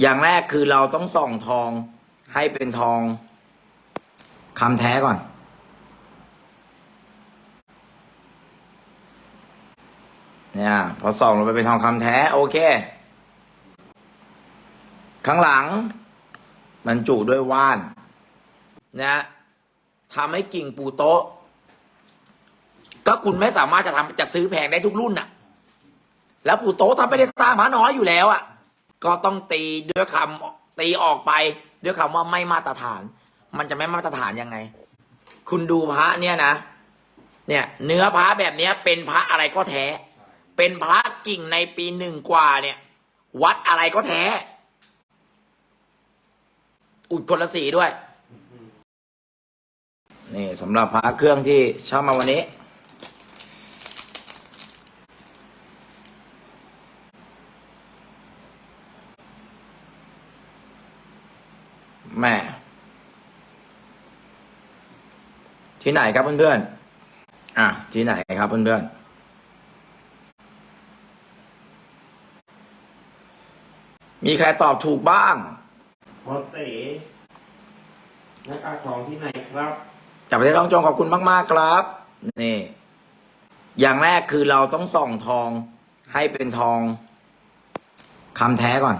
อย่างแรกคือเราต้องส่องทองให้เป็นทองคำแท้ก่อน เนี่ย พอส่องลงไปเป็นทองคำแท้ โอเค ข้างหลังบรรจุด้วยว่าน นะทำให้กิ่งปูโต๊ะ ก็คุณไม่สามารถจะทำจะซื้อแพงได้ทุกรุ่นน่ะ แล้วปูโต๊ะถ้าไม่ได้สร้างพระน้อยอยู่แล้วอะ ก็ต้องตีด้วยคำตีออกไปด้วยคำว่าไม่มาตรฐาน มันจะไม่มาตรฐานยังไง คุณดูพระเนี่ยนะ เนี่ย เนื้อพระแบบเนี้ย เป็นพระอะไรก็แท้ เป็นพระกิ่งในปีหนึ่งกว่าเนี่ย วัดอะไรก็แท้ อุดคนละสีด้วย นี่สำหรับพระเครื่องที่เช่ามาวันนี้ แม่ที่ไหนครับเพื่อนๆอะที่ไหนครับเพื่อนๆมีใครตอบถูกบ้างพอเต๋หน้ากากทองที่ไหนครับจากประเทศร้องจองขอบคุณมาก ๆ ครับ นี่ อย่างแรกคือเราต้องส่องทองให้เป็นทองคำแท้ก่อน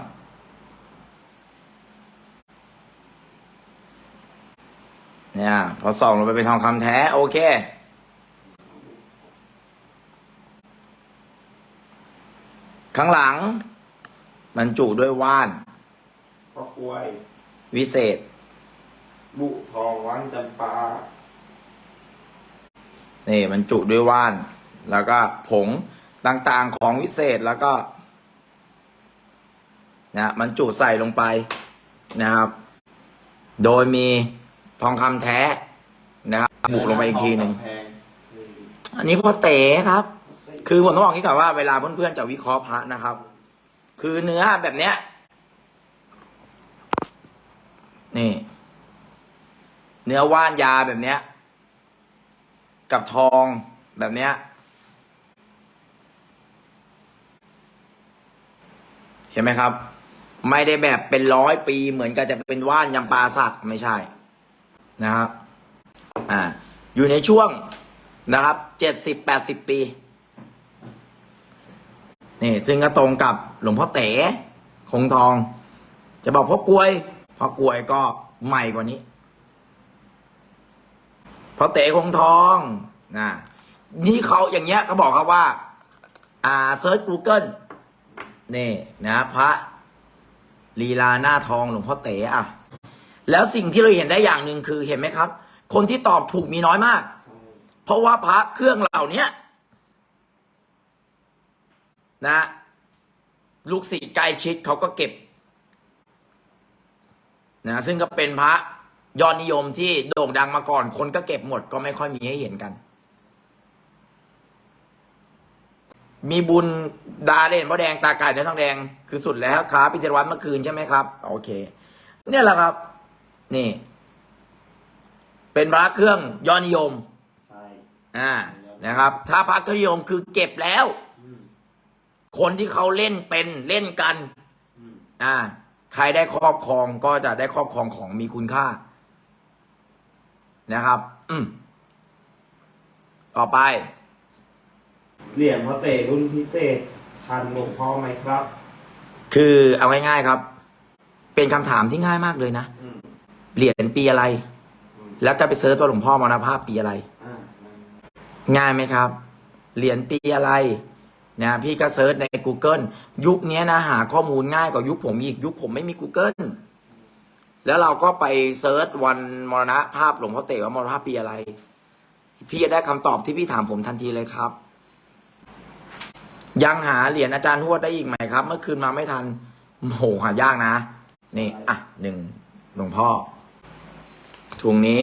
เนี่ยพอส่องลงไปเป็นทองคำแท้โอเค ข้างหลังบรรจุด้วยว่านพ่อกล้วย วิเศษ บุทองวังจำปานี่บรรจุด้วยว่าน แล้วก็ผงต่างๆของวิเศษแล้วก็นะบรรจุใส่ลงไปนะครับ โดยมี ทองคำแท้นะครับบุกลงไปอีกทีหนึ่งแพงอันนี้พ่อเต๋ครับ คือผมต้องบอกอย่างนี้ก่อนว่าเวลาเพื่อนๆจะวิเคราะห์พระนะครับ คือเนื้อแบบเนี้ย นี่ เนื้อว่านยาแบบเนี้ย กับทองแบบเนี้ย เห็นไหมครับ ไม่ได้แบบเป็นร้อยปีเหมือนกับจะเป็นว่านยำปาสักไม่ใช่ นะครับอ่าอยู่ในช่วงนะครับเจ็ดสิบแปดสิบปีนี่ซึ่งก็ตรงกับหลวงพ่อเต๋คงทอง จะบอกพ่อกลวยพ่อกลวยก็ใหม่กว่านี้พ่อเต๋คงทองนะนี่เขาอย่างเงี้ยเขาบอกครับว่า อ่าเซิร์ช Google นี่นะพระลีลาหน้าทองหลวงพ่อเต๋อะ แล้วสิ่งที่เราเห็นได้อย่างหนึ่งคือเห็นไหมครับ คนที่ตอบถูกมีน้อยมาก เพราะว่าพระเครื่องเหล่านี้นะ ลูกศิษย์ใกล้ชิดเขาก็เก็บนะซึ่งก็เป็นพระยอดนิยมที่โด่งดังมาก่อน คนก็เก็บหมดก็ไม่ค่อยมีให้เห็นกัน มีบุญดาเด่นพ่อแดงตาไก่เนื้อทองแดงคือสุดแล้วครับพิจารวัตรเมื่อคืนใช่ไหมครับ โอเค เนี่ยแหละครับ นี่ เป็นพระเครื่องยอดนิยม ใช่อ่า นะครับ ถ้าพระเครื่องนิยมคือเก็บแล้ว อืมคนที่เขาเล่นเป็นเล่นกัน อืมอ่า ใครได้ครอบครองก็จะได้ครอบครองของมีคุณค่า นะครับ อืมต่อไป เหรียญพ่อเต๋รุ่นพิเศษ ทันหลวงพ่อไหมครับ คือเอาง่ายๆครับ เป็นคำถามที่ง่ายมากเลยนะอืม เหรียญปีอะไรอืมแล้วก็ไปเซิร์ชว่าหลวงพ่อมรณภาพปีอะไรอ่าง่ายไหมครับ เหรียญปีอะไรนะพี่ก็เซิร์ชใน Google ยุคนี้นะหาข้อมูลง่ายกว่ายุคผมอีกยุคผมไม่มี Google แล้วเราก็ไปเซิร์ชวันมรณภาพหลวงพ่อเต๋ว่ามรณภาพปีอะไร พี่จะได้คำตอบที่พี่ถามผมทันทีเลยครับ ยังหาเหรียญอาจารย์ทวดได้อีกไหมครับ เมื่อคืนมาไม่ทันโหหายากนะ นี่ อะหนึ่งหลวงพ่อ ถุงนี้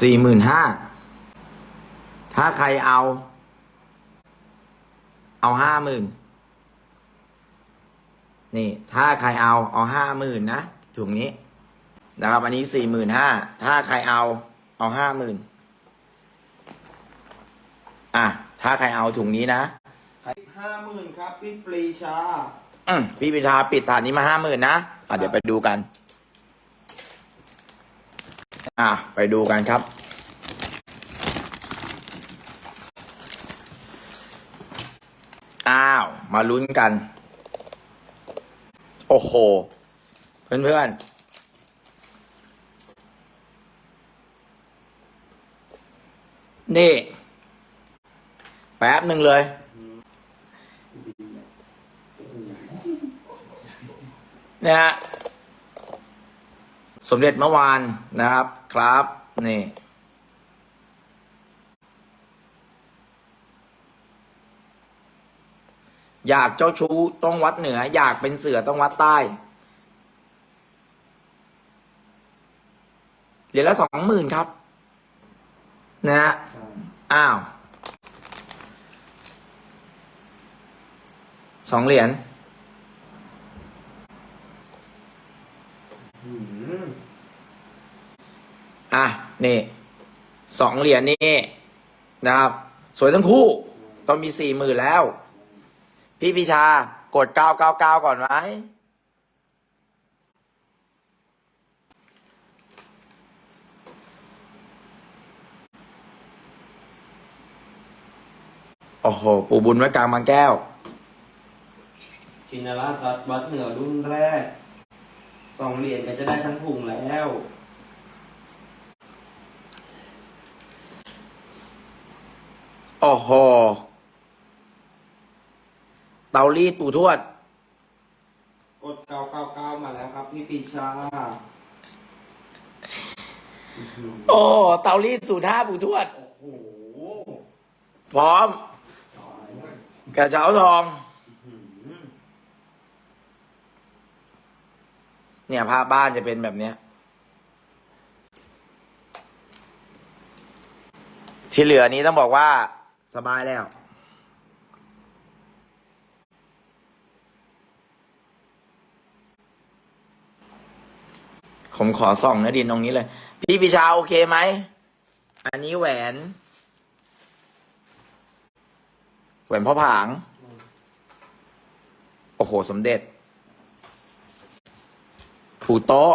สี่หมื่นห้าถ้าใครเอา เอาห้าหมื่นนี่ ถ้าใครเอาเอาห้าหมื่นนะถุงนี้ นะครับ อันนี้สี่หมื่นห้าถ้าใครเอา เอาห้าหมื่นอะ ถ้าใครเอาถุงนี้นะห้าหมื่นครับ พี่ปรีชา อืมพี่ปิชาปิดฐานนี้มาห้าหมื่นนะ อะเดี๋ยวไปดูกัน อะไปดูกันครับ อ้าว มาลุ้นกัน โอ้โห เพื่อนๆนี่ แป๊บหนึ่งเลย นะฮะ สมเด็จเมื่อวานนะครับครับนี่อยากเจ้าชู้ต้องวัดเหนือ อยากเป็นเสือต้องวัดใต้เหรียญละสองหมื่นครับ นะฮะอ้าวสองเหรียญ อืมอะนี่สองเหรียญนี่นะครับ สวยทั้งคู่ ต้องมีสี่หมื่นแล้ว พี่พิชากดเก้าเก้าเก้าก่อนไหมโอ้โห ปู่บุญไว้กลางบางแก้ว ชินราชวัดวัดเหนือรุ่นแรก สองเหรียญก็จะได้ทั้งถุงแล้ว โอ้โห เตารีดปู่ทวด กดเก้าเก้าเก้ามาแล้วครับ พี่ปีชาโอ้เตารีดสูตรห้าปู่ทวด โอ้โห พร้อม กระเช้าทอง อืม เนี่ยภาพบ้านจะเป็นแบบเนี้ย ที่เหลือนี้ต้องบอกว่า สบายแล้ว ผมขอส่องเนื้อดินตรงนี้เลย พี่พิชาโอเคไหม อันนี้แหวน แหวนพ่อผาง โอ้โห สมเด็จ ผูโต๊ะ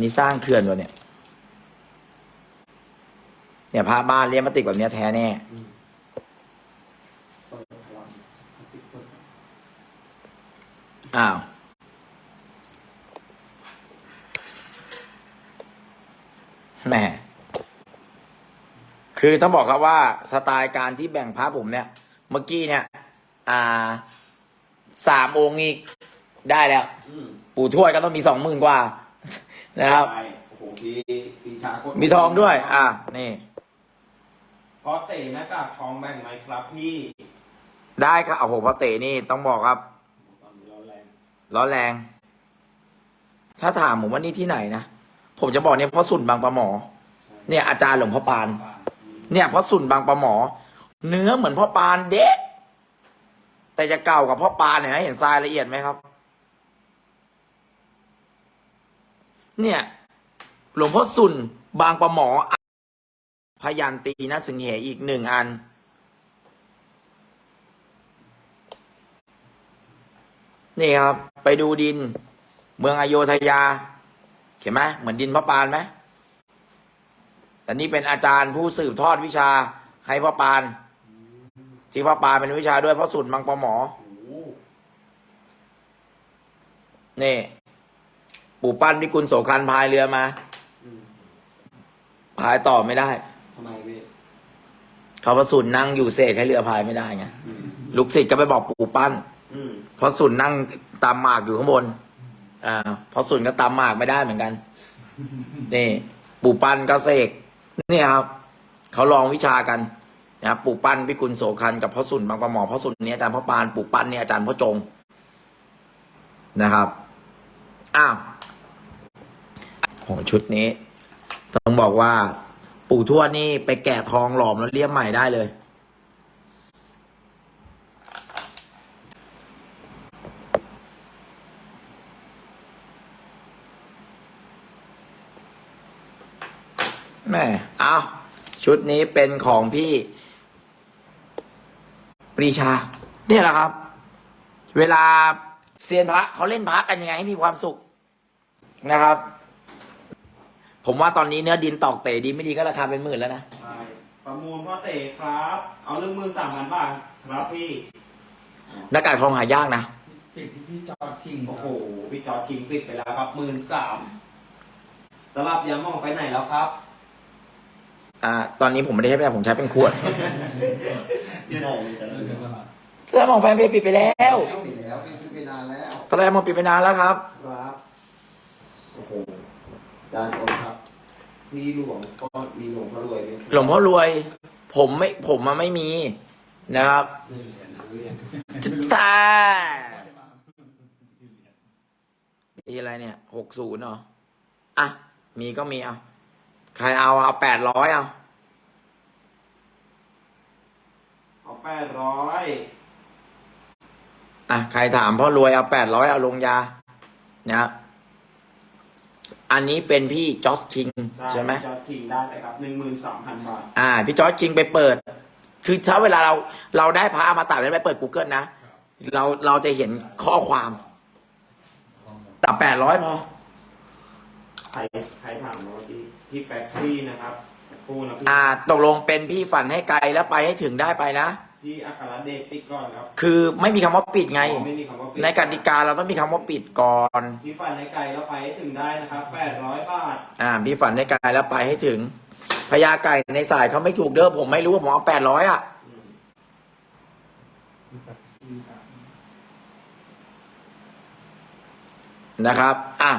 นี่สร้างเขื่อนวะเนี่ย เนี่ยพระบ้านเลี้ยงมาติกแบบเนี้ยแท้แน่ อ้าว แหม คือต้องบอกครับว่า สไตล์การที่แบ่งพระผมเนี่ย เมื่อกี้เนี่ย อ่าสามองค์นี้ได้แล้ว อืมปู่ทวดก็ต้องมีสองหมื่นกว่า นะครับ ไปโอ้โหพี่ปีชากดมีทองด้วย อะนี่เพราะเต๋หน้ากากทองแบ่งไหมครับพี่ได้ครับโอ้โหพระเตนี่ต้องบอกครับ ตอนนี้เราแรงร้อนแรง ถ้าถามผมว่านี่ที่ไหนนะ ผมจะบอกเนี่ยพ่อสุนบางปะหมอ เนี่ยอาจารย์หลวงพ่อปาน เนี่ยพ่อสุนบางปะหมอ เนื้อเหมือนพ่อปานเด็กแต่จะเก่ากับพ่อปานเนี่ยเห็นทรายละเอียดไหมครับ เนี่ย หลวงพ่อสุนบางประหมอพยันตีนะสิงเหอีกหนึ่งอัน นี่ครับ ไปดูดิน เมืองอโยธยา เห็นไหมเหมือนดินพระปานไหมแต่นี่เป็นอาจารย์ผู้สืบทอดวิชาให้พระปาน ที่พระปานเป็นวิชาด้วยพระสุนมังปะหมอโอ้โหนี่ ปู่ปั้นพิกุลโสคันพายเรือมาอืมพายต่อไม่ได้ทำไมพี่เขาพระสุนนั่งอยู่เสกให้เรือพายไม่ได้ไงอืมลูกศิษย์ก็ไปบอกปู่ปั้นอืมเพราะสุนนั่งตามหมากอยู่ข้างบน อ่าเพราะสุนก็ตามหมากไม่ได้เหมือนกัน นี่ ปู่ปั้นก็เสกเนี่ยครับ เขาลองวิชากัน นะครับปู่ปั้นพิกุลโสคันกับพ่อสุนบางประหมอพ่อสุนนี่ยอาจารย์พ่อปานปู่ปั้นเนี่ยอาจารย์พ่อจงนะครับอ้าวโหชุดนี้ ต้องบอกว่า ปู่ทวดนี่ไปแกะทองหลอมแล้วเลี่ยมใหม่ได้เลยแม่เอาชุดนี้เป็นของพี่ รีชา เนี่ยแหละครับ เวลาเซียนพระเขาเล่นพระกันยังไงให้มีความสุขนะครับ ผมว่าตอนนี้เนื้อดินตอกเตะดีไม่ดีก็ราคาเป็นหมื่นแล้วนะ ใช่ประมูลพ่อเต๋ครับ เอาเรื่องมือสามพันบาทครับพี่ หน้ากากทองหายากนะ ติดที่พี่จอดทิ้งโอ้โห พี่จอร์จทิ้งติดไปแล้วครับหมื่นสามตลับยาหมองไปไหนแล้วครับ อ่า ตอนนี้ผมไม่ได้ใช้แบบผมใช้เป็นขวด ที่ไหนจะเรื่องตลาดตอนมองแฟนเพจปิดไปแล้วแล้วไปแล้วป็นไปนานแล้วตอนแรกมองปิดไปนานแล้วครับครับโอ้โหจานคนครับ มีหลวงก็มีหลวงพ่อรวยหลวงพ่อรวย ผมไม่ผมมาไม่มีนะครับจ้าปีอะไรเนี่ยหกศูนย์เหรออะ มีก็มีเอาใครเอาเอาแปดร้อยเอา เอาแปดร้อยอะใครถามพ่อรวยเอาแปดร้อยเอาลงยานะครับอันนี้เป็นพี่จอสคิงใช่ไหมพี่จอร์จทิ้งได้เลยครับหนึ่งหมื่นสามพันบาท อ่า พี่จอร์จคิงไปเปิด คือเช้าเวลาเราเราได้พระอมาตัดแล้วไปเปิด Google นะ เราเราจะเห็นข้อความ แต่แปดร้อยพอใครใครถามเราที่ที่แฟกซี่นะครับสัก ครู่นะพี่อ่าตกลงเป็นพี่ฝันให้ไกลแล้วไปให้ถึงได้ไปนะ พี่อัครเดชปิดก่อนครับคือไม่มีคำว่าปิดไง อ๋อไม่มีคำว่าปิดในกติกาเราต้องมีคำว่าปิดก่อน พี่ฟันในไก่แล้วไปให้ถึงได้นะครับแปดร้อยบาทอ่าพี่ฝันให้ไกลแล้วไปให้ถึงพญาไก่ในสายเขาไม่ถูกเด้อผมไม่รู้ว่าผมเอาแปดร้อยอะ อืมนะครับ อะ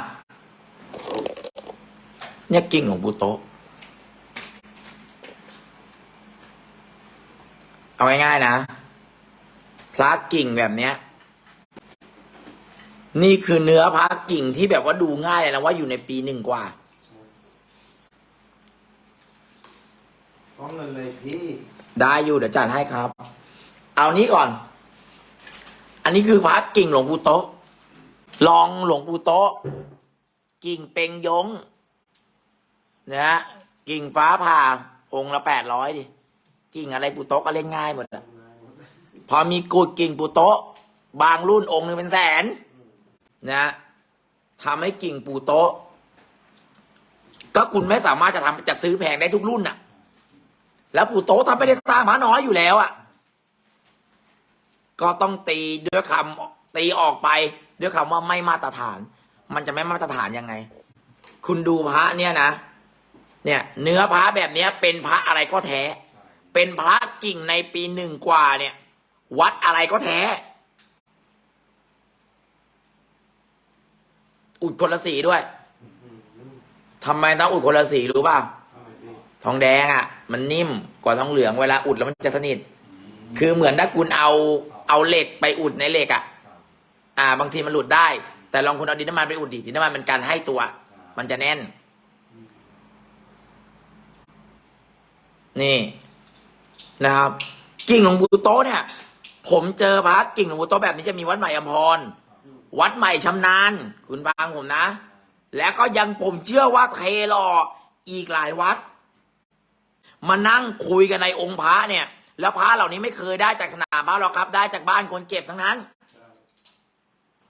เนี่ยกิ่งของปูโตะ เอาง่ายๆนะพระกิ่งแบบเนี้ย นี่คือเนื้อพระกิ่งที่แบบว่าดูง่ายเลยนะว่าอยู่ในปีหนึ่งกว่าต้องเงินเลยพี่ ได้อยู่เดี๋ยวจัดให้ครับ เอานี้ก่อน อันนี้คือพระกิ่งหลวงปู่โตะลองหลวงปู่โตะกิ่งเปงยงนะฮะกิ่งฟ้าผ่าองค์ละแปดร้อยดิ กิ่งอะไรปูโตะก็เล่นง่ายหมดอะพอมีกูดกิ่งปูโตะบางรุ่นองค์หนึ่งเป็นแสน นะทำให้กิ่งปูโตะก็คุณไม่สามารถจะทำจะซื้อแพงได้ทุกรุ่นน่ะ แล้วปูโตะทำไม่ได้สร้างพระน้อยอยู่แล้วอะ่ะ ก็ต้องตีด้วยคำตีออกไป ด้วยคำว่าไม่มาตรฐาน มันจะไม่มาตรฐานยังไง คุณดูพระเนี่ยนะเนี่ย เนื้อพระแบบเนี้ยเป็นพระอะไรก็แท้ เป็นพระกิ่งในปีหนึ่งกว่าเนี่ย วัดอะไรก็แท้ อุดคนละสีด้วยทำไมต้องอุดคนละสีรู้ป่ะเอาทองแดงอะ มันนิ่มกว่าทองเหลืองเวลาอุดแล้วมันจะสนิทคือเหมือนถ้าคุณเอาเอาเหล็กไปอุดในเหล็กอะ อ่า บางทีมันหลุดได้ แต่ลองคุณเอาดินน้ำมันไปอุดดิดินน้ำมันมันการให้ตัว มันจะแน่น นี่ นะครับ กิ่งหลวงปู่โตเนี่ย ผมเจอพระกิ่งหลวงปู่โตแบบนี้จะมีวัดใหม่อมพร วัดใหม่ชำนาญคุณฟังผมนะ แล้วก็ยังผมเชื่อว่าเทรออีกหลายวัด มานั่งคุยกันในองค์พระเนี่ย แล้วพระเหล่านี้ไม่เคยได้จากสนามพระหรอกครับ ได้จากบ้านคนเก็บทั้งนั้น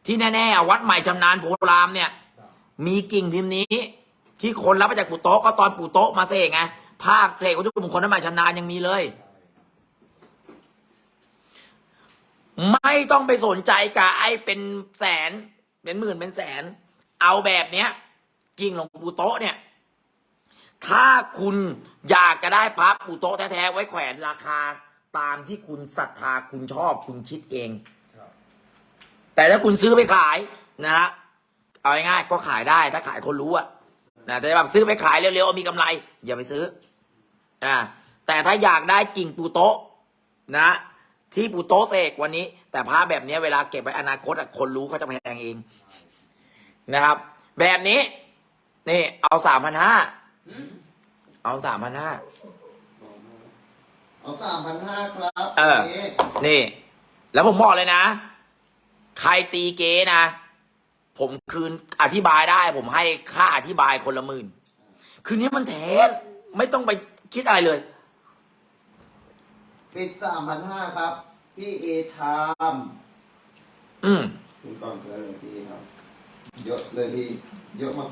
ที่แน่ๆอ่วัดใหม่ชำนาญโพรามเนี่ย มีกิ่งพิมพ์นี้ ที่คนรับมาจากปู่โต๊ะก็ตอนปู่โต๊ะมาเสกไงภาคเสกวัตถุมงคลน้ำใหม่ชำนาญยังมีเลย ไม่ต้องไปสนใจกับไอ้เป็นแสน เป็นหมื่นเป็นแสน เอาแบบเนี้ยกิ่งหลวงปู่โต๊ะเนี่ย ถ้าคุณอยากจะได้พระปู่โต๊ะแท้ๆไว้แขวนราคาตามที่คุณศรัทธาคุณชอบคุณคิดเอง แต่ถ้าคุณซื้อไปขายนะฮะเอาง่ายๆก็ขายได้ถ้าขายคนรู้อะนะแต่แบบซื้อไปขายเร็วๆมีกำไร อย่าไปซื้ออ่าแต่ถ้าอยากได้กิ่งปูโต๊ะนะ ที่ปูโต๊ะเสกวันนี้ แต่พระแบบเนี้ยเวลาเก็บไว้อนาคตอะคนรู้เขาจะแพงเองนะครับ แบบนี้ นี่ เอาสามพันห้าเอาสามพันห้าเอาสามพันห้าครับเออนี่นี่แล้วผมบอกเลยนะ ใครตีเก๊นะ ผมคืนอธิบายได้ ผมให้ค่าอธิบายคนละหมื่นคืนนี้มันแท้ไม่ต้องไปคิดอะไรเลย ปิดสามพันห้าครับ พี่เอทามอืมคุณก่อนเพื่อนเลยพี่เอทามเยอะเลยพี่ เยอะมาก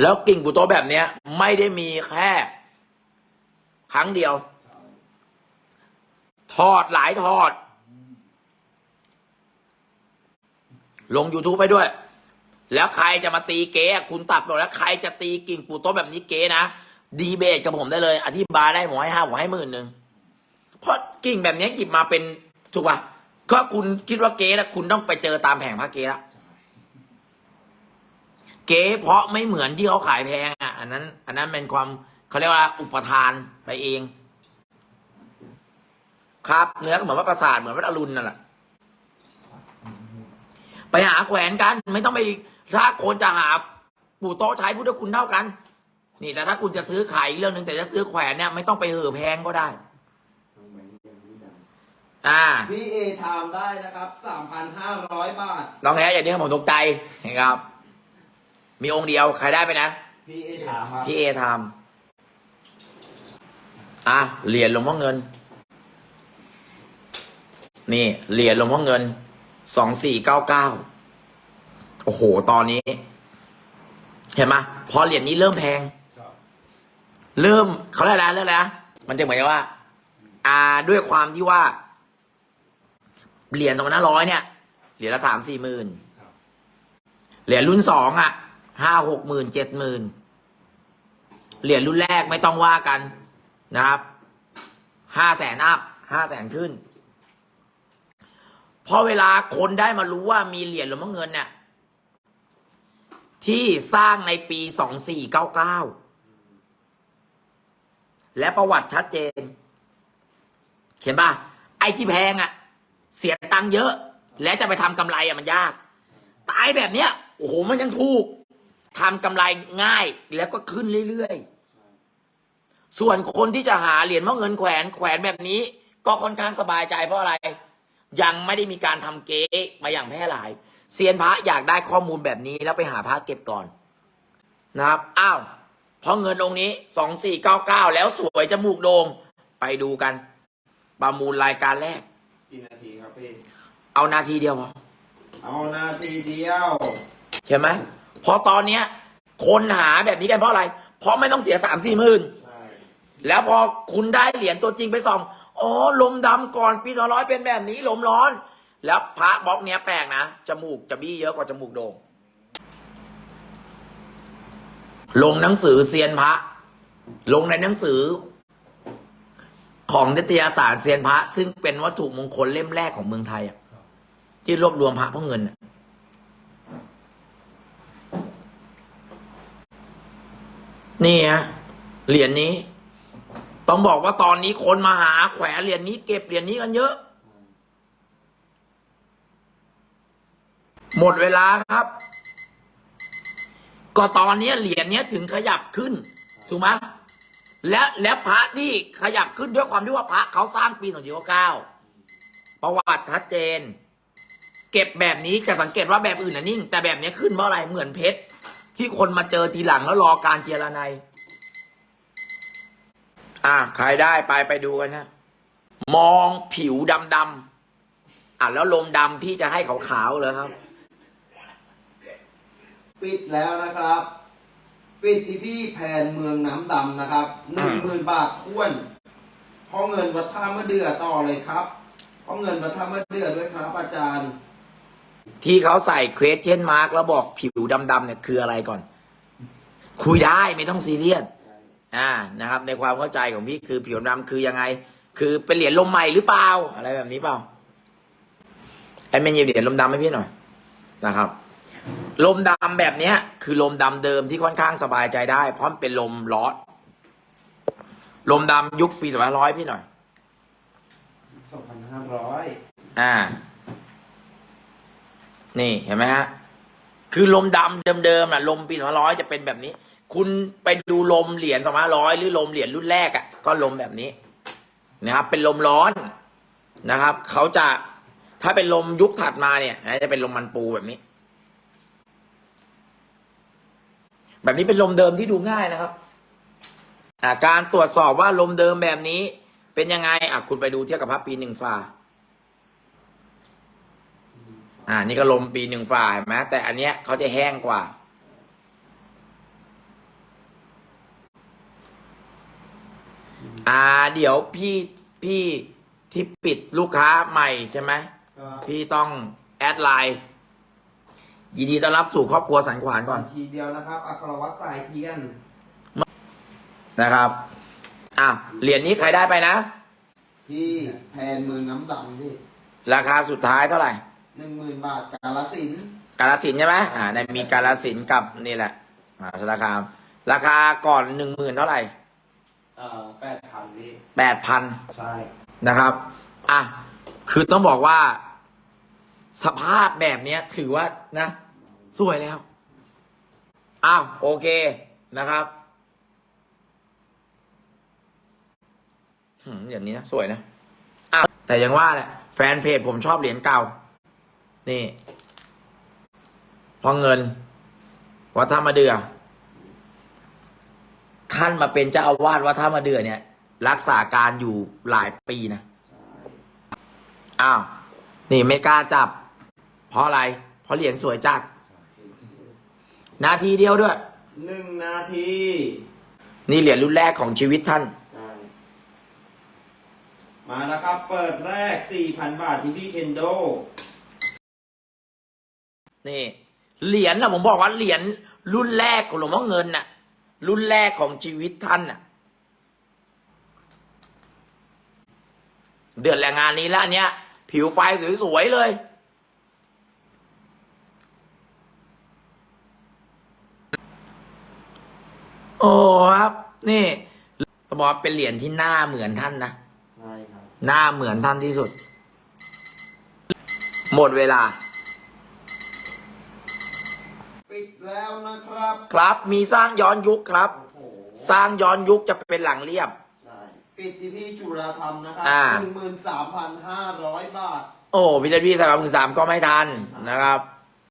แล้วกิ่งปูโตะแบบเนี้ย ไม่ได้มีแค่ ครั้งเดียวทอดหลายทอด ลง YouTube ไปด้วย แล้วใครจะมาตีเก๋อะคุณตัดบอกแล้วใครจะตีกิ่งปูโตะแบบนี้เก๋นะ ดีเบตกับผมได้เลย อธิบายได้ผมให้ห้าผมให้หมื่นหนึ่ง เพราะกิ่งแบบนี้หยิบมาเป็นถูกป่ะก็คุณคิดว่าเก๋แล้วคุณต้องไปเจอตามแผงพระเก๋ละเก๋เพราะไม่เหมือนที่เขาขายแพงอะอันนั้น อันนั้นเป็นความเขาเรียกว่าอุปทานไปเอง ครับเนื้อก็เหมือนว่าประสาทเหมือนว่าอรุณนั่นแหละไปหาแขวนกัน ไม่ต้องไปถ้าคนจะหาปู่โต๊ะใช้พุทธคุณเท่ากัน นี่แต่ถ้าคุณจะซื้อขายอีกเรื่องหนึ่งแต่จะซื้อแขวนเนี่ยไม่ต้องไปเห่อแพงก็ได้ อ่าๆพี่เอทามได้นะครับสามพันห้าร้อยบาท น้องแฮอย่างนี้ผมตกใจนะครับ มีองค์เดียวใครได้ไปนะ พี่เอทามครับพี่เอทำอะเหรียญหลวงพ่อเงิน นี่เหรียญหลวงพ่อเงินสองสี่เก้าเก้าโอ้โห ตอนนี้ เห็นไหมพอเหรียญนี้เริ่มแพง ครับเริ่มเขาเรียกอะไรเรียกอะไรนะมันจะเหมือนกับว่า อ่าด้วยความที่ว่า เหรียญสองพันห้าร้อยเนี่ย เหรียญละสามสี่หมื่นเหรียญรุ่นสองอะห้าหกหมื่นเจ็ดหมื่นเหรียญรุ่นแรกไม่ต้องว่ากันนะครับห้าแสนอัพห้าแสนขึ้น พอเวลาคนได้มารู้ว่ามีเหรียญหลวงพ่อเงินเนี่ย ที่สร้างในปีสองสี่เก้าเก้าและประวัติชัดเจน เห็นป่ะ ไอ้ที่แพงอะ่ะ เสียตังค์เยอะ และจะไปทำกำไรอะมันยาก ตายแบบเนี้ยโอ้โหมันยังถูกทำกำไรง่ายแล้วก็ขึ้นเรื่อยๆ ส่วนคนที่จะหาเหรียญมะเงินแขวนแขวนแบบนี้ ก็ค่อนข้างสบายใจเพราะอะไร ยังไม่ได้มีการทำเก๊มาอย่างแพร่หลายเซียนพระอยากได้ข้อมูลแบบนี้แล้วไปหาพระเก็บก่อนนะครับอ้าวเพราะเงินองนี้สองสี่เก้าเก้าแล้วสวยจมูกโดง่งไปดูกัน ประมูลรายการแรกกี่นาที พี่เอานาทีเดียวพอเอานาทีเดียวเห็นไหมเพราะตอนเนี้ย คนหาแบบนี้กันเพราะอะไร เพราะไม่ต้องเสียสามสี่หมื่นใช่แล้วพอคุณได้เหรียญตัวจริงไปส่องอ๋อลมดำก่อนปีสองร้อยเป็นแบบนี้ลมร้อน แล้วพระบล็อกเนี้ยแปลกนะจมูกจะบี้เยอะกว่าจมูกโด่งลงหนังสือเซียนพระ ลงในหนังสือ ของนิตยสารเซียนพระ ซึ่งเป็นวัตถุมงคลเล่มแรกของเมืองไทยอะที่รวบรวมพระเพราะเงินนี่ฮะเหรียญนี้ ต้องบอกว่าตอนนี้คนมาหาแขวนเหรียญนี้ เก็บเหรียญนี้กันเยอะ หมดเวลาครับ ก็ตอนนี้เหรียญนี้ถึงขยับขึ้น ถูกไหม และและพระที่ขยับขึ้นด้วยความที่ว่าพระเขาสร้างปี2499ประวัติชัดเจน เก็บแบบนี้จะสังเกตว่าแบบอื่นน่ะนิ่ง แต่แบบนี้ขึ้นเพราะอะไรเหมือนเพชรที่คนมาเจอทีหลังแล้วรอการเจรไนยอะใครได้ไปไปดูกันนะ มองผิวดำดำอะแล้วลมดำพี่จะให้ขาวๆเลยครับ ปิดแล้วนะครับ ปิดที่พี่แผนเมืองน้ำดำนะครับหนึ่งหมื่นบาทท้วนพอเงินวัดท่ามะเดือต่อเลยครับพอเงินวัดท่ามะเดือด้วยครับอาจารย์ ที่เขาใส่ question mark แล้วบอกผิวดำๆเนี่ยคืออะไรก่อน คุยได้ไม่ต้องซีเรียสอ่านะครับ ในความเข้าใจของพี่คือผิวดำคือยังไง คือเป็นเหรียญลมใหม่หรือเปล่า อะไรแบบนี้เปล่าไอ้เมนหยิบเหรียญลมดำให้พี่หน่อยนะครับ ลมดำแบบเนี้ย คือลมดำเดิมที่ค่อนข้างสบายใจได้ เพราะมันเป็นลมร้อนลมดำยุคปีสองพันร้อยพี่หน่อยสองพันห้าร้อยอ่า นี่เห็นไหมฮะ คือลมดำเดิมๆน่ะ ลมปีสองพันร้อยจะเป็นแบบนี้ คุณไปดูลมเหรียญสองพันร้อยหรือลมเหรียญรุ่นแรกอะ่ะ ก็ลมแบบนี้นะครับ เป็นลมร้อนนะครับ เขาจะถ้าเป็นลมยุคถัดมาเนี่ยจะเป็นลมมันปูแบบนี้ แบบนี้เป็นลมเดิมที่ดูง่ายนะครับอ่าการตรวจสอบว่าลมเดิมแบบนี้ เป็นยังไงอะคุณไปดูเทียบกับพระปีหนึ่งฝ่า อ่า นี่ก็ลมปีหนึ่งฝ่าเห็นไหมแต่อันเนี้ยเขาจะแห้งกว่า อ่า เดี๋ยวพี่พี่ที่ปิดลูกค้าใหม่ใช่ไหมครับพี่ต้องแอดไลน์ ยินดีต้อนรับสู่ครอบครัวสันขวานก่อนบัญชีเดียวนะครับ อัครวัตรสายเทียน นะครับ อะ เหรียญนี้ใครได้ไปนะ ที่แพนเมืองน้ำดำที่ราคาสุดท้ายเท่าไหร่ หนึ่งหมื่นบาทกาลสินธุ์กาลสินธุ์ใช่ไหมอ่าในมีกาลสินธุ์กับนี่แหละอ่าราคาราคาก่อนหนึ่งหมื่นเท่าไหร่เอ่อแปดพันพี่แปดพันใช่ นะครับ อะ คือต้องบอกว่า สภาพแบบเนี้ยถือว่านะ สวยแล้ว อ้าว โอเคนะครับหืมอย่างนี้นะสวยนะอ้าวแต่ยังว่าแหละ แฟนเพจผมชอบเหรียญเก่า นี่ พอเงิน วัดท่ามาเดือ ท่านมาเป็นเจ้าอาวาสวัดท่ามาเดือเนี่ย รักษาการอยู่หลายปีนะ อ้าว นี่ไม่กล้าจับ เพราะอะไร เพราะเหรียญสวยจัด นาทีเดียวด้วย หนึ่งนาที นี่เหรียญรุ่นแรกของชีวิตท่าน ใช่ มาแล้วครับ เปิดแรกสี่พันบาทที่พี่เคนโด นี่ เหรียญนะผมบอกว่าเหรียญรุ่นแรกของหลวงพ่อเงินน่ะ รุ่นแรกของชีวิตท่านน่ะ เดือนแรงงานนี้แล้วอันเนี้ย ผิวไฟสวยๆเลย โอ้ครับ นี่ต้องบอกว่าเป็นเหรียญที่หน้าเหมือนท่านนะ ใช่ครับ หน้าเหมือนท่านที่สุด หมดเวลา ปิดแล้วนะครับ ครับ มีสร้างย้อนยุคครับ โอ้โหสร้างย้อนยุคจะเป็นหลังเรียบ ใช่ปิดที่พี่จุฬาธรรมนะครับอ่า หนึ่งหมื่นสามพันห้าร้อยบาท โอ้พิจารณาสามหมื่นสามก็ไม่ทันนะครับ